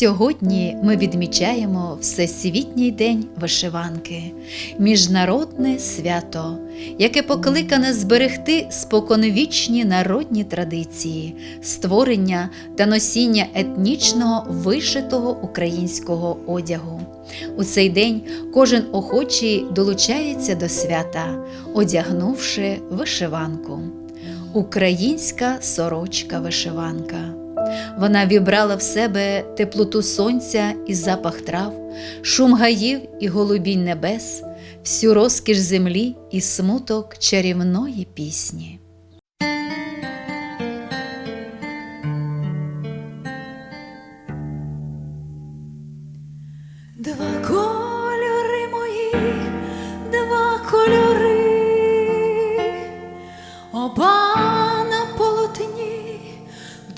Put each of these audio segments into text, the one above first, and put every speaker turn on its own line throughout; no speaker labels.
Сьогодні ми відмічаємо Всесвітній день вишиванки, міжнародне свято, яке покликане зберегти споконвічні народні традиції, створення та носіння етнічного вишитого українського одягу. У цей день кожен охочий долучається до свята, одягнувши вишиванку. Українська сорочка-вишиванка. Вона вібрала в себе теплоту сонця і запах трав, шум гаїв і голубінь небес, всю розкіш землі і смуток чарівної пісні.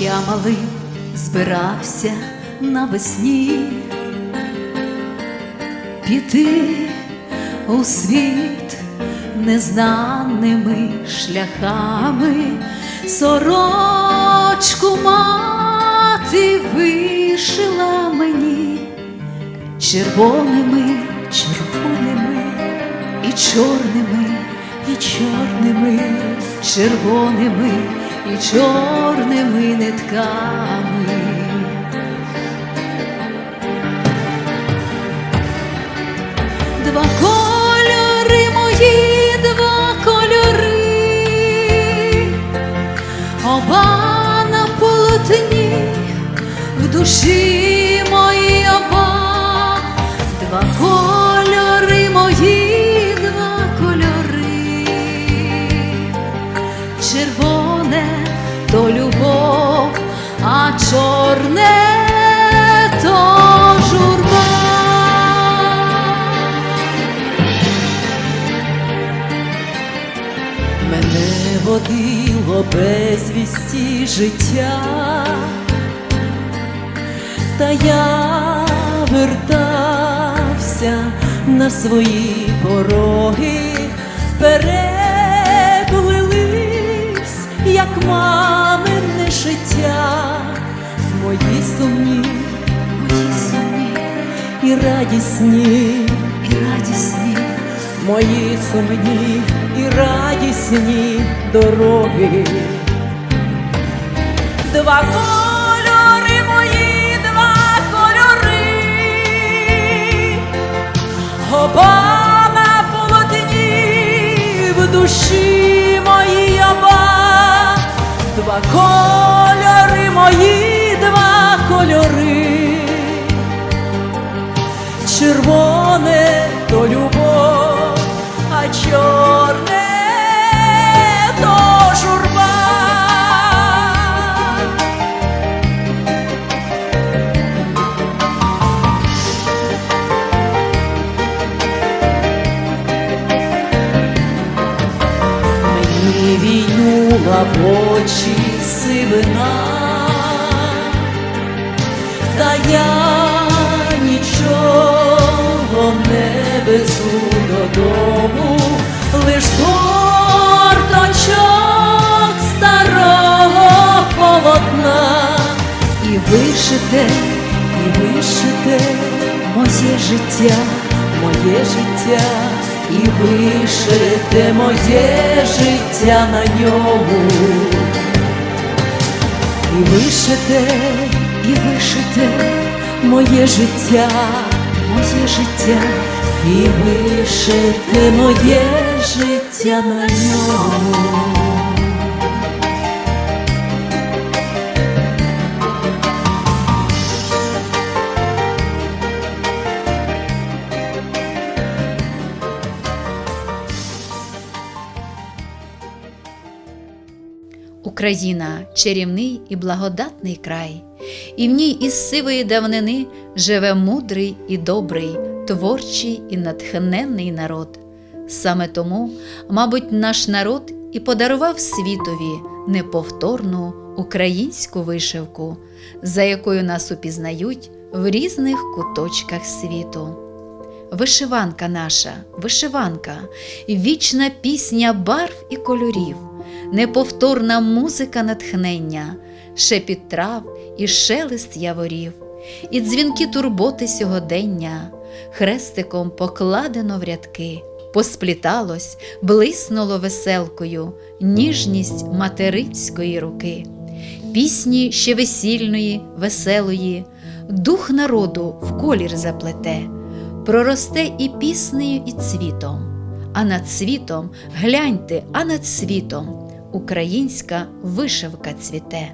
я малим збирався навесні піти у світ незнаними шляхами, сорочку мати вишила мені червоними, червоними і чорними, і чорними, червоними і чорними нитками. Два кольори мої, два кольори, оба на полотні, в душі мої оба, два кольори
безвісті життя, та я вертався на свої пороги, переплились, як мамине життя, мої сумні,
Мої сумні.
І радісні.
і радісні,
мої сумні і радісні дороги. Два кольори мої, два кольори, оба на в душі мої оба, два кольори мої, два кольори. Червоне то любов, чорне то журба. Мені війнула в очі
і вишите,
і вишите
моє життя,
моє життя, і вишите моє життя на ньому, і вишите
і вишите
моє життя.
моє життя,
І вишите моє життя на ньому.
Україна чарівний і благодатний край, і в ній із сивої давнини живе мудрий і добрий, творчий і натхненний народ. Саме тому, мабуть, наш народ і подарував світові неповторну українську вишивку, за якою нас упізнають в різних куточках світу. Вишиванка наша, вишиванка, вічна пісня барв і кольорів, неповторна музика натхнення, шепіт трав і шелест яворів, і дзвінки турботи сьогодення, хрестиком покладено в рядки, поспліталось, блиснуло веселкою, ніжність материнської руки, пісні ще весільної, веселої, дух народу в колір заплете проросте і піснею, і цвітом. А над світом, гляньте, а над світом українська вишивка цвіте.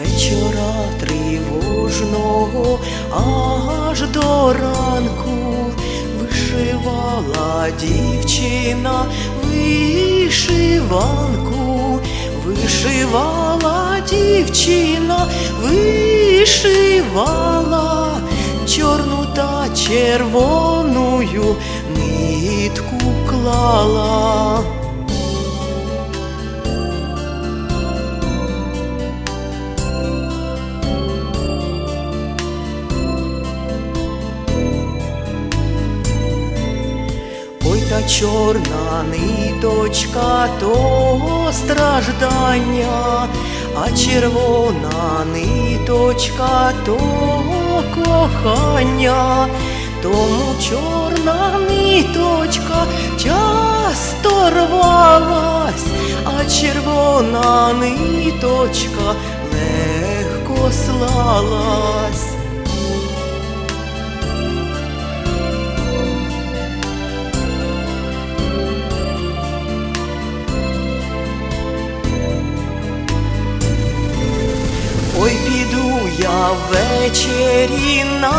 Вечора тривожного аж до ранку вишивала дівчина вишиванку, вишивала дівчина, вишивала чорну та червоною нитку клала. Та чорна ниточка того страждання, а червона ниточка того кохання, тому чорна ниточка часто рвалась, а червона ниточка легко слалась. Піду я ввечері на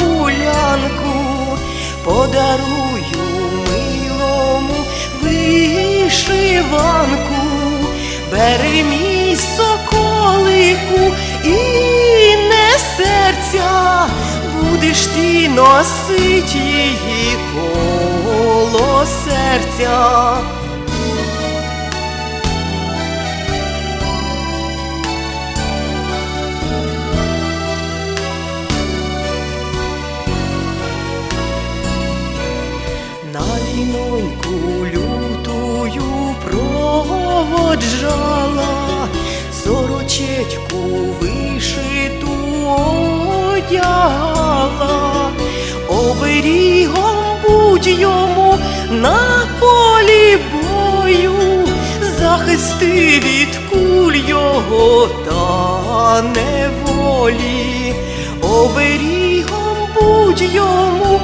гулянку, подарую милому вишиванку, бери мій соколику і не серця, будеш ти носить її коло серця. Проводжала, сорочечку вишиту одягала, оберігом будь йому на полі бою, захисти від куль його та неволі, оберігом будь йому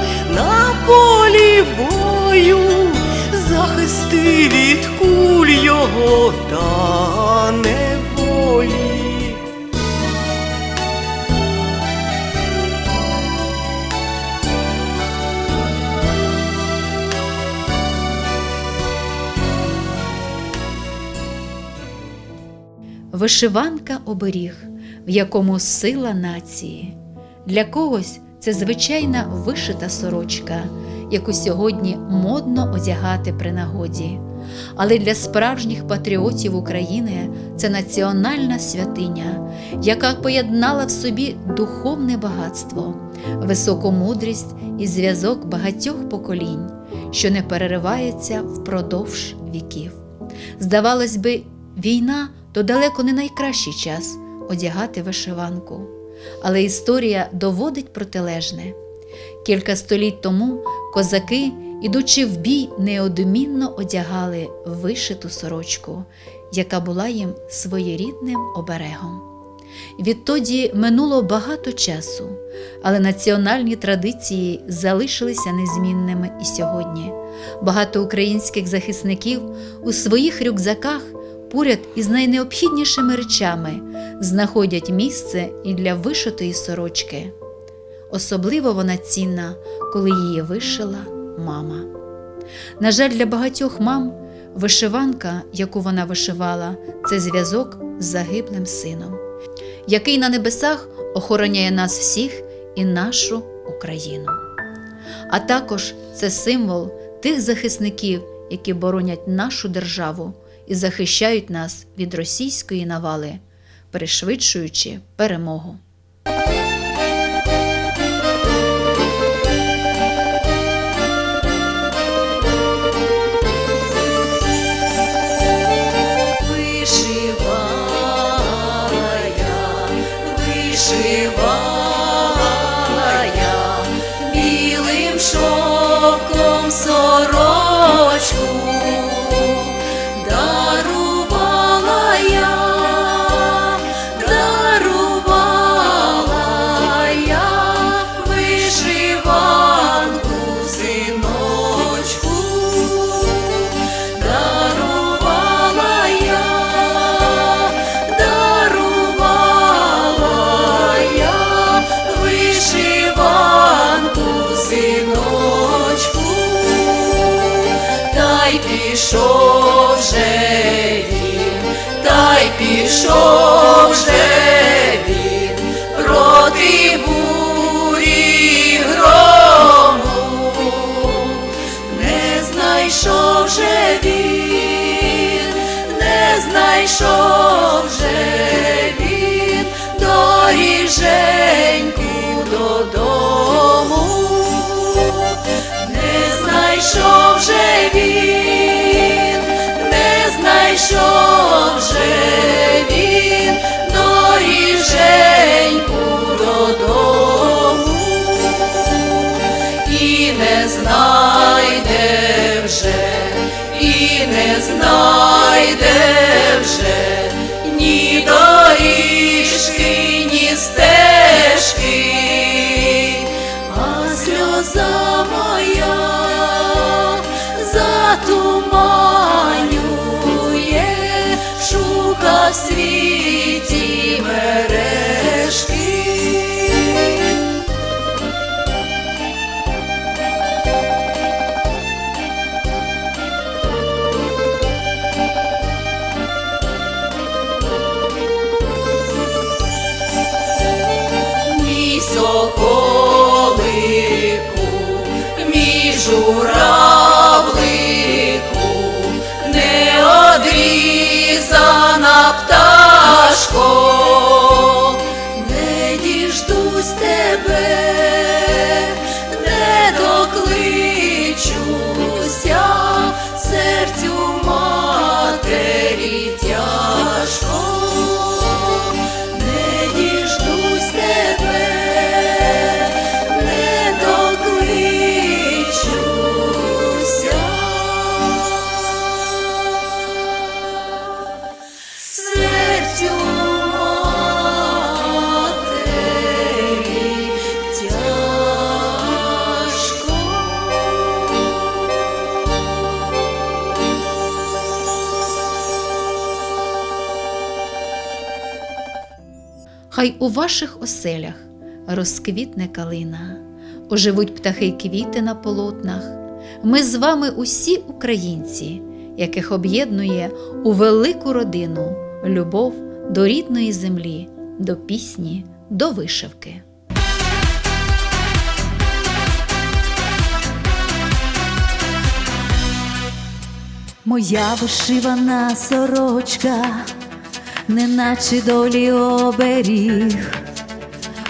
Вишиванка оберіг, в якому сила нації. Для когось це звичайна вишита сорочка, яку сьогодні модно одягати при нагоді. Але для справжніх патріотів України це національна святиня, яка поєднала в собі духовне багатство, високу мудрість і зв'язок багатьох поколінь, що не переривається впродовж віків. Здавалось би, війна то далеко не найкращий час одягати вишиванку. Але історія доводить протилежне. Кілька століть тому козаки, ідучи в бій, неодмінно одягали вишиту сорочку, яка була їм своєрідним оберегом. Відтоді минуло багато часу, але національні традиції залишилися незмінними і сьогодні. Багато українських захисників у своїх рюкзаках
поряд із найнеобхіднішими речами знаходять місце і для вишитої сорочки. Особливо вона цінна, коли її вишила мама. На жаль, для багатьох мам вишиванка, яку вона вишивала, це зв'язок з загиблим сином, який на небесах охороняє нас всіх і нашу Україну. А також це символ тих захисників, які боронять нашу державу і захищають нас від російської навали, пришвидшуючи перемогу.
Пішов же він, та й пішов же він. Проти бурі грому не знайшов же він, не знайшов же він. Доріженьку додому, не знайшов же знайшов же він доріженьку додому і не знайде вже, і не знайде вже шука
Хай у ваших оселях розквітне калина, оживуть птахи квіти на полотнах. Ми з вами усі українці, яких об'єднує у велику родину любов до рідної землі, до пісні, до вишивки.
Моя вишивана сорочка, неначе долі оберіг,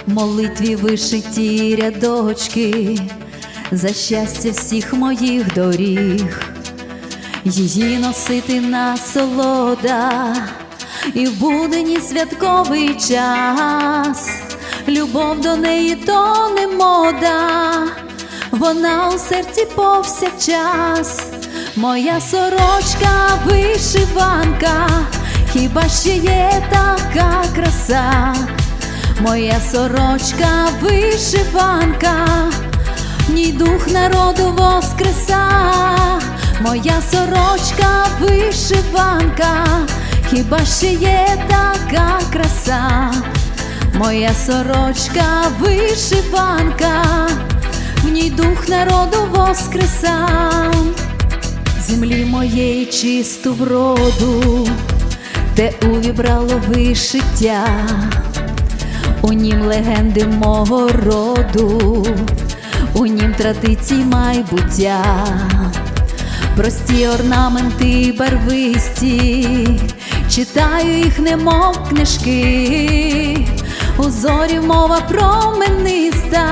молитві вишиті рядочки, за щастя всіх моїх доріг, її носити насолода, і в будені святковий час, любов до неї то не мода, вона у серці повсякчас. Моя сорочка вишиванка, хіба ще є така краса? Моя сорочка вишиванка, в ній дух народу воскреса, моя сорочка вишиванка,
хіба ще є така краса, моя сорочка вишиванка, в ній дух народу воскреса, землі моєї чисту вроду, де увібрало вишиття, у нім легенди мого роду, у нім традиції майбуття. Прості орнаменти барвисті, читаю їх, немов книжки, у зорі мова промениста,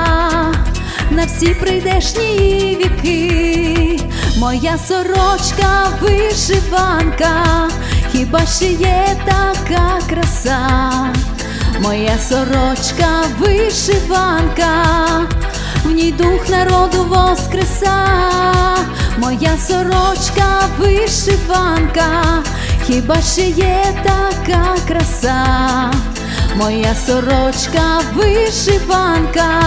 на всі прийдешні віки, моя сорочка вишиванка, хіба ще є така краса, моя сорочка вишиванка, в ній дух народу воскреса, моя сорочка вишиванка, хіба ще є така краса, моя сорочка вишиванка,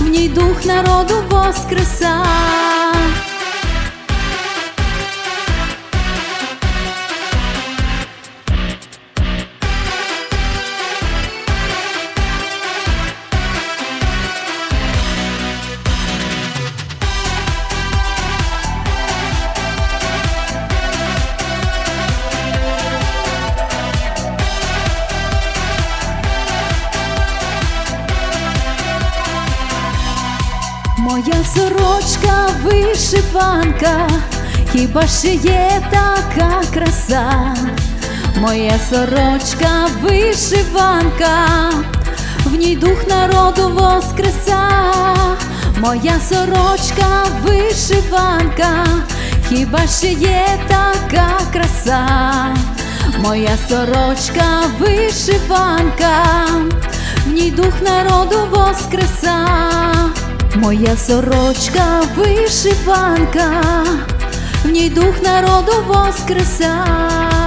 в ній дух народу воскреса. вишиванка, хіба ще є така краса, моя сорочка вишиванка, в ній дух народу воскреса, моя сорочка вишиванка, хіба ще є така краса, моя сорочка вишиванка, в ній дух народу воскреса. Моя сорочка вишиванка, в ній дух народу воскреса.